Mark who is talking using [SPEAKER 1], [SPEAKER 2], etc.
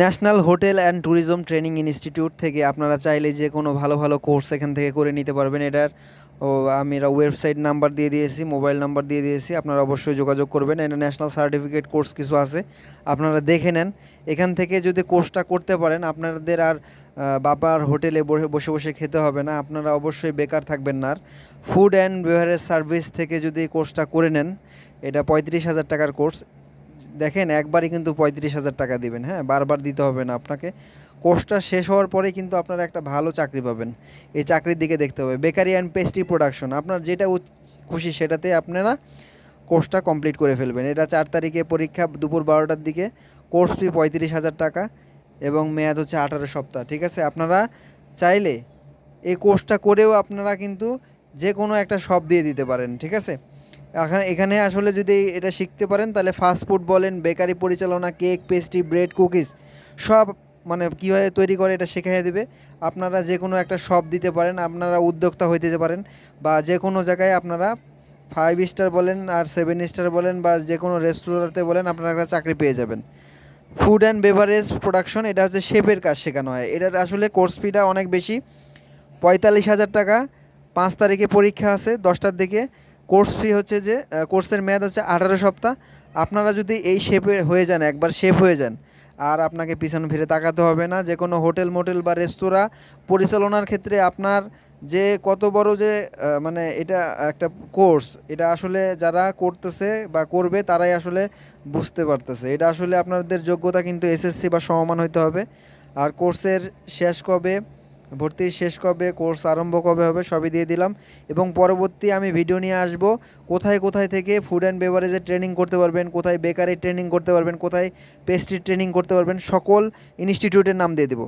[SPEAKER 1] National hotel and tourism training institute থেকে আপনারা চাইলে যে কোনো ভালো ভালো কোর্স এখান থেকে করে নিতে পারবেন এটার। ও, আমি এটা ওয়েবসাইট নাম্বার দিয়ে দিয়েছি, মোবাইল নাম্বার দিয়ে দিয়েছি, আপনারা অবশ্যই যোগাযোগ করবেন। এটা ন্যাশনাল সার্টিফিকেট কোর্স কিছু আছে, আপনারা দেখে নেন। এখান থেকে যদি কোর্সটা করতে পারেন, আপনাদের আর বাবার হোটেলে বসে বসে বসে খেতে হবে না, আপনারা অবশ্যই বেকার থাকবেন না আর। ফুড অ্যান্ড বেভারেজ সার্ভিস থেকে যদি কোর্সটা করে নেন, এটা পঁয়ত্রিশ হাজার টাকার কোর্স। দেখেন, একবারই কিন্তু পঁয়ত্রিশ হাজার টাকা দিবেন হ্যাঁ? বারবার দিতে হবে না আপনাকে। কোর্সটা শেষ হওয়ার পরে কিন্তু আপনারা একটা ভালো চাকরি পাবেন। এই চাকরির দিকে দেখতে হবে। বেকারি অ্যান্ড পেস্ট্রি প্রোডাকশন, আপনার যেটা খুশি সেটাতে আপনারা কোর্সটা কমপ্লিট করে ফেলবেন। এটা চার তারিখে পরীক্ষা, দুপুর বারোটার দিকে। কোর্স ফি পঁয়ত্রিশ হাজার টাকা এবং মেয়াদ হচ্ছে আঠারো সপ্তাহ, ঠিক আছে? আপনারা চাইলে এই কোর্সটা করেও আপনারা কিন্তু যে কোনো একটা শপ দিয়ে দিতে পারেন, ঠিক আছে? এখানে এখানে আসলে যদি এটা শিখতে পারেন, তাহলে ফাস্ট ফুড বলেন বেকারি পরিচালনা কেক পেস্ট্রি ব্রেড কুকিজ সব মানে কীভাবে তৈরি করে এটা শেখাই দেবে। আপনারা যে কোনো একটা শপ দিতে পারেন, আপনারা উদ্যোক্তা হইতে পারেন, বা যে কোনো জায়গায় আপনারা ফাইভ স্টার বলেন আর সেভেন স্টার বলেন, বা যে কোনো রেস্টুরেন্টে বলেন, আপনারা একটা চাকরি পেয়ে যাবেন। ফুড অ্যান্ড বেভারেজ প্রোডাকশন এটা হচ্ছে শেফের কাজ শেখানো হয়। এটার আসলে কোর্স ফিটা অনেক বেশি। পঁয়তাল্লিশ হাজার টাকা, পাঁচ তারিখে পরীক্ষা আছে, দশটার দিকে। কোর্স ফি হচ্ছে যে কোর্সের মেয়াদ হচ্ছে আঠারো সপ্তাহ। আপনারা যদি এই শেপে হয়ে যান, একবার শেফ হয়ে যান, আর আপনাকে পিছন ফিরে তাকাতে হবে না। যে কোনো হোটেল মোটেল বা রেস্তোরাঁ পরিচালনার ক্ষেত্রে আপনার যে কত বড় যে মানে এটা একটা কোর্স এটা আসলে যারা করতেছে বা করবে, তারাই আসলে বুঝতে পারতেছে। এটা আসলে আপনাদের যোগ্যতা কিন্তু এসএসসি বা সমমান হইতে হবে। আর কোর্সের শেষ কবে ভর্তি শেষ কবে, কোর্স আরম্ভ কবে হবে সবই দিয়ে দিলাম এবং পরবর্তী আমি ভিডিও নিয়ে আসব কোথায় কোথায় থেকে ফুড অ্যান্ড বেভারেজের ট্রেনিং করতে পারবেন, কোথায় বেকারি ট্রেনিং করতে পারবেন, কোথায় পেস্ট্রির ট্রেনিং করতে পারবেন, সকল ইনস্টিটিউটের নাম দিয়ে দেবো।